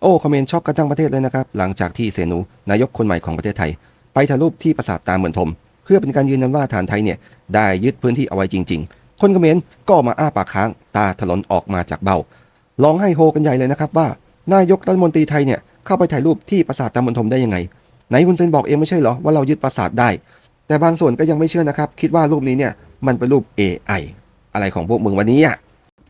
โอ้คอมเมนต์ช็อกกันทั้งประเทศเลยนะครับ หลังจากที่เสนูนายกคนใหม่ของประเทศไทย ไปถ่ายรูปที่ปราสาทตาเหมือนทม เพื่อเป็นการยืนยันว่าฐานไทยเนี่ยได้ยึดพื้นที่เอาไว้จริง ๆ คนคอมเมนต์ก็มาอ้าปากค้างตาถลนออกมาจากเบ้าร้องให้โฮกันใหญ่เลยนะครับว่านายกรัฐมนตรีไทยเนี่ยเข้าไปถ่ายรูปที่ปราสาทตาเหมือนทมได้ยังไงไหนคุณเซนบอกเองไม่ใช่เหรอว่าเรายึดปราสาทได้ แต่บางส่วนก็ยังไม่เชื่อนะครับ คิดว่ารูปนี้เนี่ยมันเป็นรูป AI อะไรของพวกมึงวันนี้อะ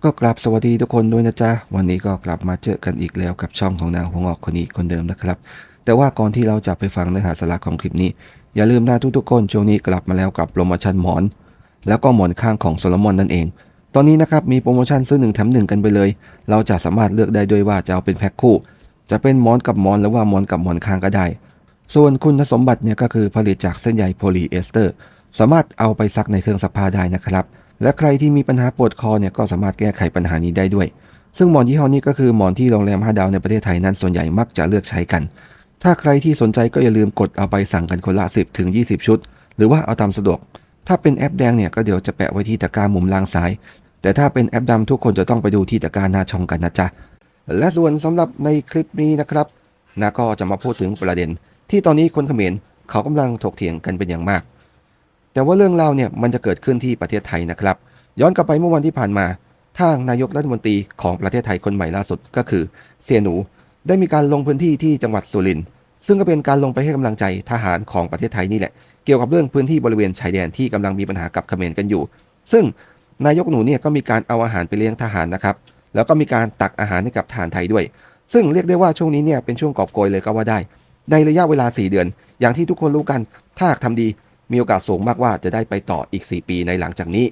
ก็กลับสวัสดีทุกคนด้วยนะจ๊ะ วันนี้ก็กลับมาเจอกันอีกแล้วกับช่องของนางหัวงอกคนนี้คนเดิมนะครับ แต่ว่าก่อนที่เราจะไปฟังเนื้อหาสาระของคลิปนี้ อย่าลืมนะทุกๆคนช่วงนี้กลับมาแล้วกับโปรโมชั่นหมอน แล้วก็หมอนข้างของโซโลมอนนั่นเอง ตอนนี้นะครับมีโปรโมชั่นซื้อหนึ่งแถมหนึ่งกันไปเลย เราจะสามารถเลือกได้ด้วยว่าจะเอาเป็นแพ็คคู่ จะเป็นหมอนกับหมอนหรือว่าหมอนกับหมอนข้างก็ได้ ส่วนคุณสมบัติเนี่ยก็คือผลิตจากเส้นใยโพลีเอสเตอร์ สามารถเอาไปซักในเครื่องซักผ้าได้นะครับ และใครที่มีปัญหาปวดคอเนี่ยก็สามารถแก้ไขปัญหานี้ได้ด้วย ซึ่งหมอนยี่ห้อนี้ก็คือหมอนที่โรงแรม 5 ดาวในประเทศไทยนั้นส่วนใหญ่มักจะเลือกใช้กัน ถ้าใครที่สนใจก็อย่าลืมกดเอาไปสั่งกันคนละ 10ถึง20 ชุด หรือว่าเอาตามสะดวก ถ้าเป็นแอปแดงเนี่ยก็เดี๋ยวจะแปะไว้ที่ตะกร้ามุมล่างซ้าย แต่ถ้าเป็นแอปดำทุกคนจะต้องไปดูที่ตะกร้าหน้าช่องกันนะจ๊ะ และส่วนสำหรับในคลิปนี้นะครับนาก็จะมาพูดถึงประเด็น ที่ตอนนี้คนเขมรเขากำลังถกเถียงกันเป็นอย่างมาก แต่ว่าเรื่องราเนี่ยมันจะเกิดขึ้นที่ประเทศไทยนะครับ ย้อนกลับไปเมื่อวันที่ผ่านมา ทางนายกรัฐมนตรีของประเทศไทยคนใหม่ล่าสุดก็คือ เสียหนูได้มีการลงพื้นที่ที่จังหวัดสุรินทร์ซึ่งก็เป็นการลงไปให้กำลังใจทหารของประเทศไทยนี่แหละ เกี่ยวกับเรื่องพื้นที่บริเวณชายแดนที่กำลังมีปัญหากับเขมรกันอยู่ ซึ่งนายกหนูเนี่ยก็มีการเอาอาหารไปเลี้ยงทหารนะครับ แล้วก็มีการตักอาหารให้กับทหารไทยด้วย ซึ่งเรียกได้ว่าช่วงนี้เนี่ยเป็นช่วงกอบโกยเลยก็ว่าได้ ในระยะเวลา 4 เดือน อย่างที่ทุกคนรู้กัน ถ้าหากทำดี มีโอกาสสูงมากว่าจะได้ไปต่ออีก 4 ปีในหลังจากนี้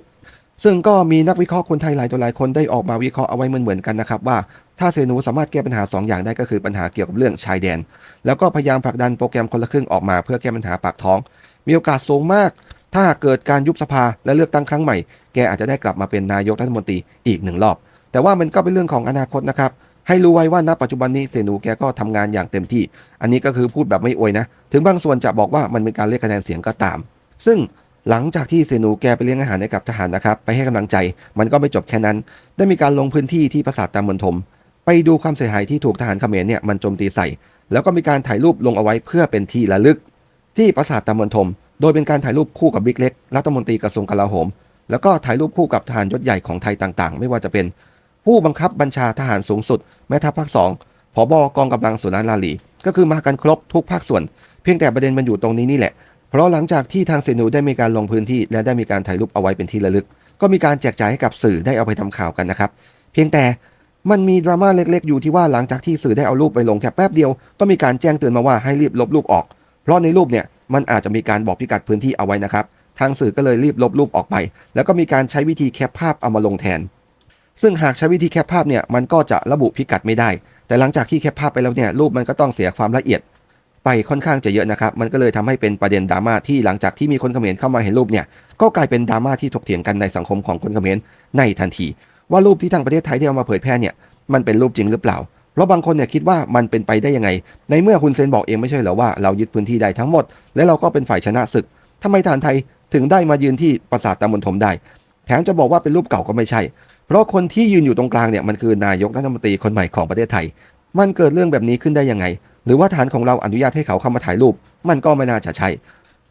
ซึ่งก็มีนักวิเคราะห์คนไทยหลายตัวหลายคนได้ออกมาวิเคราะห์เอาไว้เหมือนๆกันนะครับว่าถ้าเซนูสามารถแก้ปัญหา 2 อย่างได้ก็คือปัญหาเกี่ยวกับเรื่องชายแดน แล้วก็พยายามผลักดันโปรแกรมคนละครึ่งออกมาเพื่อแก้ปัญหาปากท้อง มีโอกาสสูงมาก ถ้าหากเกิดการยุบสภาและเลือกตั้งครั้งใหม่ แกอาจจะได้กลับมาเป็นนายกรัฐมนตรีอีกหนึ่งรอบ แต่ว่ามันก็เป็นเรื่องของอนาคตนะครับ ให้รู้ไว้ว่าณปัจจุบันนี้เสนูแกก็ทำงานอย่างเต็มที่ อันนี้ก็คือพูดแบบไม่อวยนะ ถึงบางส่วนจะบอกว่ามันเป็นการเรียกคะแนนเสียงก็ตาม ซึ่งหลังจากที่เสนูแกไปเลี้ยงอาหารให้กับทหารนะครับ ไปให้กำลังใจ มันก็ไม่จบแค่นั้น ได้มีการลงพื้นที่ที่ปราสาทตามมณฑลไปดูความเสียหายที่ถูกทหารเขมรเนี่ยมันโจมตีใส่ แล้วก็มีการถ่ายรูปลงเอาไว้เพื่อเป็นที่ระลึก ที่ปราสาทตามมณฑลโดยเป็นการถ่ายรูปคู่กับบิ๊กเล็กรัฐมนตรีกระทรวงกลาโหม แล้วก็ถ่ายรูปคู่กับทหารยศใหญ่ของไทยต่างๆ ไม่ว่าจะเป็น ผู้บังคับบัญชาทหารสูงสุด แม่ทัพภาคสองผบกองกำลังสุนันลาลีก็คือมากันครบทุกภาคส่วน เพียงแต่ประเด็นมันอยู่ตรงนี้นี่แหละ เพราะหลังจากที่ทางเซนูได้มีการลงพื้นที่ และได้มีการถ่ายรูปเอาไว้เป็นที่ระลึก ก็มีการแจกจ่ายให้กับสื่อได้เอาไปทำข่าวกันนะครับเพียงแต่มันมีดราม่าเล็กๆอยู่ที่ว่าหลังจากที่สื่อได้เอารูปไปลงแค่แป๊บเดียว ก็มีการแจ้งเตือนมาว่าให้รีบลบรูปออก เพราะในรูปเนี่ยมันอาจจะมีการบอกพิกัดพื้นที่เอาไว้นะครับ ทางสื่อก็เลยรีบลบรูปออกไป แล้วก็มีการใช้วิธีแคปภาพเอามาลงแทน ซึ่งหากใช้วิธีแคปภาพเนี่ยมันก็จะระบุพิกัดไม่ได้ แต่หลังจากที่แคปภาพไปแล้วเนี่ยรูปมันก็ต้องเสียความละเอียด ไปค่อนข้างจะเยอะนะครับ มันก็เลยทำให้เป็นประเด็นดราม่าที่หลังจากที่มีคนเขมรเข้ามาเห็นรูปเนี่ยก็กลายเป็นดราม่าที่ถกเถียงกันในสังคมของคนเขมรในทันที ว่ารูปที่ทางประเทศไทยได้เอามาเผยแพร่เนี่ยมันเป็นรูปจริงหรือเปล่าเพราะบางคนเนี่ยคิดว่ามันเป็นไปได้ยังไง ในเมื่อคุณเซนบอกเองไม่ใช่เหรอว่าเรายึดพื้นที่ได้ทั้งหมด และเราก็เป็นฝ่ายชนะศึกทำไมทหารไทยถึงได้มายืนที่ปราสาทตามณฑลได้ แถมจะบอกว่าเป็นรูปเก่าก็ไม่ใช่ เพราะคนที่ยืนอยู่ตรงกลางเนี่ยมันคือนายกรัฐมนตรีคนใหม่ของประเทศไทย มันเกิดเรื่องแบบนี้ขึ้นได้ยังไง หรือว่าฐานของเราอนุญาตให้เขาเข้ามาถ่ายรูป มันก็ไม่น่าจะใช่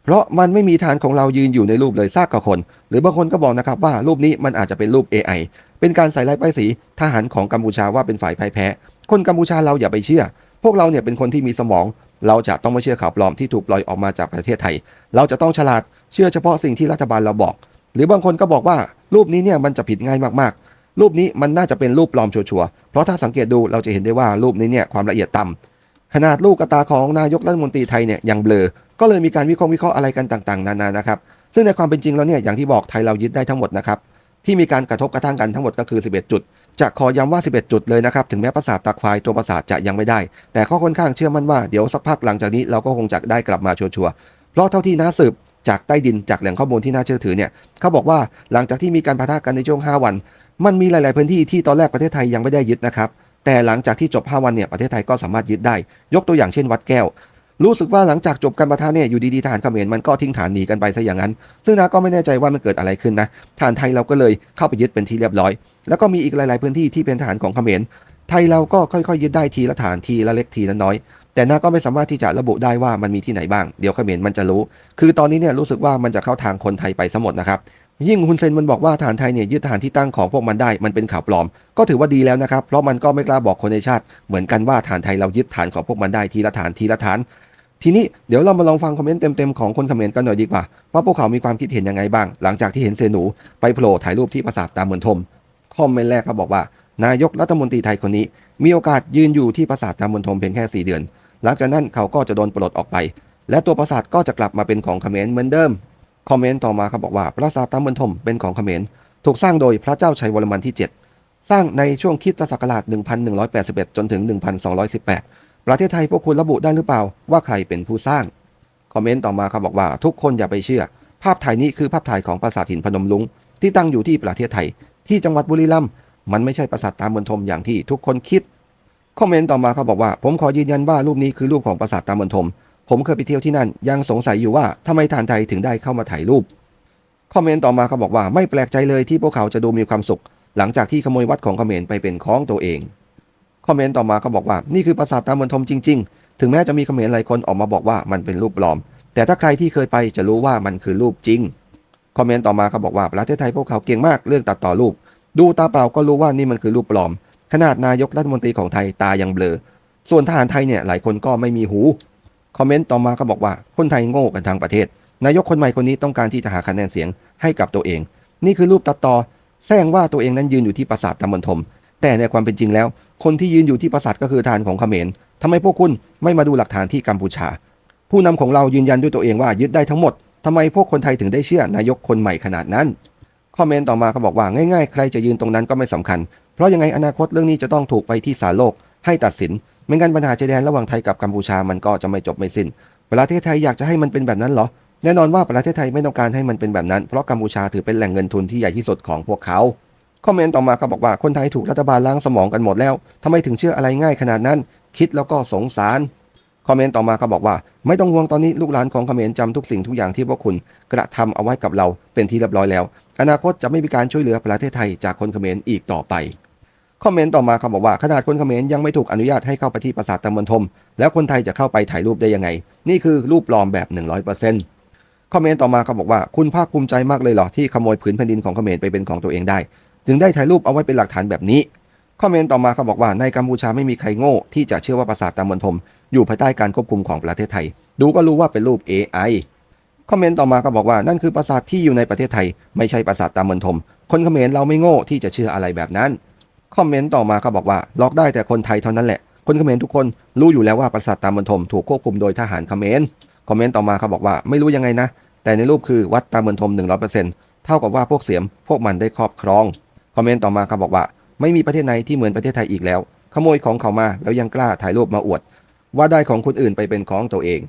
เพราะมันไม่มีฐานของเรายืนอยู่ในรูปเลยซากกับคน หรือบางคนก็บอกนะครับว่ารูปนี้มันอาจจะเป็นรูป AI เป็นการใส่ลายป้ายสีทหารของกัมพูชาว่าเป็นฝ่ายพ่ายแพ้ คนกัมพูชาเราอย่าไปเชื่อ พวกเราเนี่ยเป็นคนที่มีสมอง เราจะต้องไม่เชื่อข่าวปลอมที่ถูกปล่อยออกมาจากประเทศไทย เราจะต้องฉลาดเชื่อเฉพาะสิ่งที่รัฐบาลเราบอก หรือบางคนก็บอกว่ารูปนี้เนี่ยมันจะผิดง่ายมากๆ รูปนี้มันน่าจะเป็นรูปปลอมชัวร์เพราะถ้าสังเกตดูเราจะเห็นได้ว่ารูปนี้เนี่ยความละเอียดต่ำขนาดลูกกระตาของนายกรัฐมนตรีไทยเนี่ยยังเบลอ ก็เลยมีการวิเคราะห์วิเคราะห์อะไรกันต่างๆ นานานะครับ ซึ่งในความเป็นจริงแล้วเนี่ยอย่างที่บอกไทยเรายึดได้ทั้งหมดนะครับที่มีการกระทบกระทั่งกันทั้งหมดก็คือ 11 จุด จะขอย้ำว่า 11 จุดเลยนะครับ ถึงแม้ปราสาทตาควายตัวปราสาทจะยังไม่ได้ แต่ข้อค่อนข้างเชื่อมั่นว่าเดี๋ยวสักพักหลังจากนี้เราก็คงจะได้กลับมาชัวร์ๆเพราะเท่าที่น้าสืบจากใต้ดินจากแหล่งข้อมูลที่น่าเชื่อถือเนี่ยเขาบอกว่าหลังจากที่มีการปะทะกันในช่วง 5 วัน มันมีหลาย ๆ พื้นที่ที่ตอนแรกประเทศไทยยังไม่ได้ยึดนะครับ แต่หลังจากที่จบ 5 วันเนี่ยประเทศไทยก็สามารถยึดได้ ยกตัวอย่างเช่นวัดแก้ว รู้สึกว่าหลังจากจบการประทะเนี่ยอยู่ดีๆทหารเขมรมันก็ทิ้งฐานหนีกันไปซะอย่างนั้น ซึ่งนาก็ไม่แน่ใจว่ามันเกิดอะไรขึ้นนะทหารไทยเราก็เลยเข้าไปยึดเป็นที่เรียบร้อย แล้วก็มีอีกหลาย ๆ พื้นที่ที่เป็นทหารของเขมรไทยเราก็ค่อย ๆ ยึดได้ทีละฐานทีละเล็กทีละน้อยแต่น่าก็ไม่สามารถที่จะระบุได้ว่ามันมีที่ไหนบ้าง เดี๋ยวเขมรมันจะรู้ คือตอนนี้เนี่ยรู้สึกว่ามันจะเข้าทางคนไทยไปซะหมดนะครับ ยิ่งฮุนเซนมันบอกว่าฐานไทยเนี่ยยึดฐานที่ตั้งของพวกมันได้มันเป็นข่าวปลอม ก็ถือว่าดีแล้วนะครับ เพราะมันก็ไม่กล้าบอกคนในชาติ เหมือนกันว่าฐานไทยเรายึดฐานของพวกมันได้ทีละฐานทีละฐาน ทีนี้เดี๋ยวเรามาลองฟังคอมเมนต์เต็มๆของคนเขมรกันหน่อยดีกว่าว่าพวกเขามีความคิดเห็นยังไงบ้าง หลังจากที่เห็นเซนูไปโผล่ถ่ายรูปที่ปราสาทตามเมือนทมคอมเมนต์แรกเขาบอกว่านายกรัฐมนตรีไทยคนนี้ มีโอกาสยืนอยู่ที่ปราสาทตามเมือนทมเพียงแค่4เดือน หลังจากนั้นเขาก็จะโดนปลดออกไป และตัวปราสาทก็จะกลับมาเป็นของเขมรเหมือนเดิม คอมเมนต์ต่อมาเขาบอกว่าปราสาทตามเมือนทมเป็นของเขมรถูกสร้างโดยพระเจ้าชัยวรมันที่ 7 สร้างในช่วงคิดศักราช 1181 จนถึง 1218 ประเทศไทยพวกคุณระบุได้หรือเปล่า ว่าใครเป็นผู้สร้าง คอมเมนต์ต่อมาเขาบอกว่าทุกคนอย่าไปเชื่อ ภาพถ่ายนี้คือภาพถ่ายของปราสาทหินพนมลุงที่ตั้งอยู่ที่ประเทศไทย ที่จังหวัดบุรีรัมย์มันไม่ใช่ปราสาทตามเมือนทมอย่างที่ทุกคนคิด คอมเมนต์ต่อมาเขาบอกว่า ผมขอยืนยันว่ารูปนี้คือรูปของปราสาทตามเมือนทม ผมเคยไปเที่ยวที่นั่น ยังสงสัยอยู่ว่าทำไมฐานไทยถึงได้เข้ามาถ่ายรูป คอมเมนต์ต่อมาเขาบอกว่าไม่แปลกใจเลยที่พวกเขาจะดูมีความสุข หลังจากที่ขโมยวัดของเขมรไปเป็นของตัวเอง คอมเมนต์ต่อมาเขาบอกว่านี่คือปราสาทตามเมือนทมจริง ๆ ถึงแม้จะมีเขมรหลายคนออกมาบอกว่ามันเป็นรูปปลอม แต่ถ้าใครที่เคยไปจะรู้ว่ามันคือรูปจริง คอมเมนต์ต่อมาเขาบอกว่าประเทศไทยพวกเขาเก่งมากเรื่องตัดต่อรูป ดูตาเปล่าก็รู้ว่านี่มันคือรูปปลอม ขนาดนายกรัฐมนตรีของไทยตายังเบลอ ส่วนทหารไทยเนี่ยหลายคนก็ไม่มีหู คอมเมนต์ต่อมาก็บอกว่าคนไทยโง่กันทั้งประเทศ นายกคนใหม่คนนี้ต้องการที่จะหาคะแนนเสียงให้กับตัวเอง นี่คือรูปตัดต่อแซงว่าตัวเองนั้นยืนอยู่ที่ปราสาทตำมนทม แต่ในความเป็นจริงแล้ว คนที่ยืนอยู่ที่ปราสาทก็คือทารของเขมรทำไมพวกคุณไม่มาดูหลักฐานที่กัมพูชา ผู้นำของเรายืนยันด้วยตัวเองว่ายึดได้ทั้งหมดทำไมพวกคนไทยถึงได้เชื่อนายกคนใหม่ขนาดนั้นคอมเมนต์ต่อมาเขาบอกว่าง่ายๆ ใครจะยืนตรงนั้นก็ไม่สำคัญ เพราะยังไงอนาคตเรื่องนี้จะต้องถูกไปที่ศาลโลกให้ตัดสิน ไม่งั้นปัญหาชายแดนระหว่างไทยกับกัมพูชามันก็จะไม่จบไม่สิ้น ประเทศไทยอยากจะให้มันเป็นแบบนั้นเหรอ แน่นอนว่าประเทศไทยไม่ต้องการให้มันเป็นแบบนั้น เพราะกัมพูชาถือเป็นแหล่งเงินทุนที่ใหญ่ที่สุดของพวกเขา คอมเมนต์ต่อมาก็บอกว่าคนไทยถูกรัฐบาลล้างสมองกันหมดแล้วทำไมถึงเชื่ออะไรง่ายขนาดนั้น คิดแล้วก็สงสาร คอมเมนต์ต่อมาก็บอกว่า ไม่ต้องห่วงตอนนี้ลูกหลานของคอมเขมรจำทุกสิ่งทุกอย่างที่พวกคุณกระทำเอาไว้กับเราเป็นที่เรียบร้อยแล้ว อนาคตจะไม่มีการช่วยเหลือประเทศไทยจากคนคอมเขมรอีกต่อไป คอมเมนต์ต่อมาเขาบอกว่าขนาดคนเขมรยังไม่ถูกอนุญาตให้เข้าไปที่ปราสาทตะมนทม แล้วคนไทยจะเข้าไปถ่ายรูปได้ยังไง นี่คือรูปปลอมแบบ 100%คอมเมนต์ต่อมาเขาบอกว่าคุณภาคภูมิใจมากเลยเหรอที่ขโมยผืนแผ่นดินของเขมรไปเป็นของตัวเองได้ จึงได้ถ่ายรูปเอาไว้เป็นหลักฐานแบบนี้คอมเมนต์ต่อมาเขาบอกว่าในกัมพูชาไม่มีใครโง่ที่จะเชื่อว่าปราสาทตามณฑลอยู่ภายใต้การควบคุมของประเทศไทย ดูก็รู้ว่าเป็นรูป AI คอมเมนต์ต่อมาก็บอกว่านั่นคือปราสาทที่อยู่ในประเทศไทย ไม่ใช่ปราสาทตามณฑลคนเขมรเราไม่โง่ที่จะเชื่ออะไรแบบนั้น คอมเมนต์ต่อมาก็บอกว่าหลอกได้แต่คนไทยเท่านั้นแหละ คนเขมรทุกคนรู้อยู่แล้วว่าปราสาทตามณฑลถูกควบคุมโดยทหารเขมรคอมเมนต์ต่อมาเขาบอกว่าไม่รู้ยังไงนะ แต่ในรูปคือวัดตามณฑล100%เท่ากับว่าพวกเสียมพวกมันได้ครอบครองคอมเมนต์ต่อมาเขาบอกว่า ไม่มีประเทศไหนที่เหมือนประเทศไทยอีกแล้ว ขโมยของเขามาแล้วยังกล้าถ่ายรูปมาอวด ว่าได้ของคนอื่นไปเป็นของตัวเอง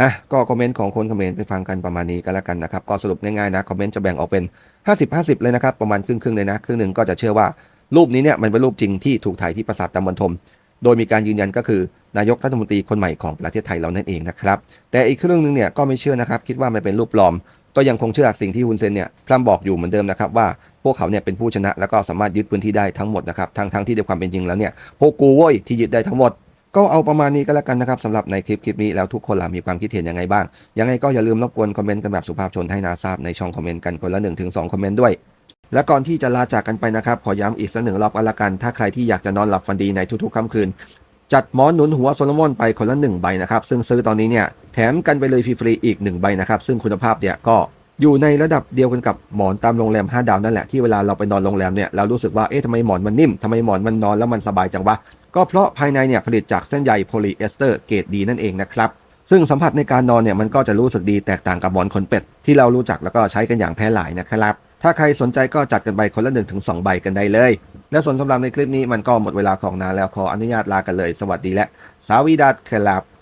อะก็คอมเมนต์ของคนคอมเมนต์ไปฟังกันประมาณนี้ก็แล้วกันนะครับก็สรุปง่ายๆนะคอมเมนต์จะแบ่งออกเป็น 50-50 เลยนะครับประมาณครึ่งๆเลยนะครึ่งหนึ่งก็จะเชื่อว่า รูปนี้เนี่ยมันเป็นรูปจริงที่ถูกถ่ายที่ปราสาทตำบลทม โดยมีการยืนยันก็คือนายกรัฐมนตรีคนใหม่ของประเทศไทยเรานั่นเองนะครับ แต่อีกครึ่องหนึงเนี่ยก็ไม่เชื่อนะครับ คิดว่ามันเป็นรูปปลอม ก็ยังคงเชื่อสิ่งที่ฮุนเซนเนี่ยพร่ำบอกอยู่เหมือนเดิมนะครับว่าพวกเขาเนี่ยเป็นผู้ชนะแล้วก็สามารถยึดพื้นที่ได้ทั้งหมดนะครับทั้งทั้งที่ในความเป็นจริงแล้วเนี่ยพวกกูว้ยที่ยึดได้ทั้งหมดก็เอาประมาณนี้ก็แล้วกันนะครับสำหรับในคลิปคลิปนี้แล้วทุกคนล่ะมีความคิดเห็นยังไงบ้าง ยังไงก็อย่าลืมรบกวนคอมเมนต์กันแบบสุภาพชนให้นาทราบในช่องคอมเมนต์กันคนละ1นถึงสคอมเมนต์ด้วย และก่อนที่จะลาจากกันไปนะครับ ขอย้ำอีกสักหนึ่งรอบกันละกัน ถ้าใครที่อยากจะนอนหลับฝันดีในทุกๆค่ำคืน จัดหมอนหนุนหัวโซโลมอนไปคนละหนึ่งใบนะครับ ซึ่งซื้อตอนนี้เนี่ยแถมกันไปเลยฟรีๆอีกหนึ่งใบนะครับ ซึ่งคุณภาพเนี่ยก็อยู่ในระดับเดียวกันกับหมอนตามโรงแรม 5 ดาวนั่นแหละที่เวลาเราไปนอนโรงแรมเนี่ยเรารู้สึกว่าเอ๊ะทำไมหมอนมันนิ่มทำไมหมอนมันนอนแล้วมันสบายจังวะก็เพราะภายในเนี่ยผลิตจากเส้นใยโพลีเอสเตอร์เกรดดีนั่นเองนะครับซึ่งสัมผัสในการนอนเนี่ยมันก็จะรู้สึกดีแตกต่างกับหมอนขนเป็ดที่เรารู้จักแล้วก็ใช้กันอย่างแพร่หลายนะครับ ถ้าใครสนใจก็จัดกันไปคนละ1นถึงสใบกันได้เลย และส่วนสำหรับในคลิปนี้มันก็หมดเวลาของนานแล้วขออนุญาตลากันเลย สวัสดีและสาวีดัตครับ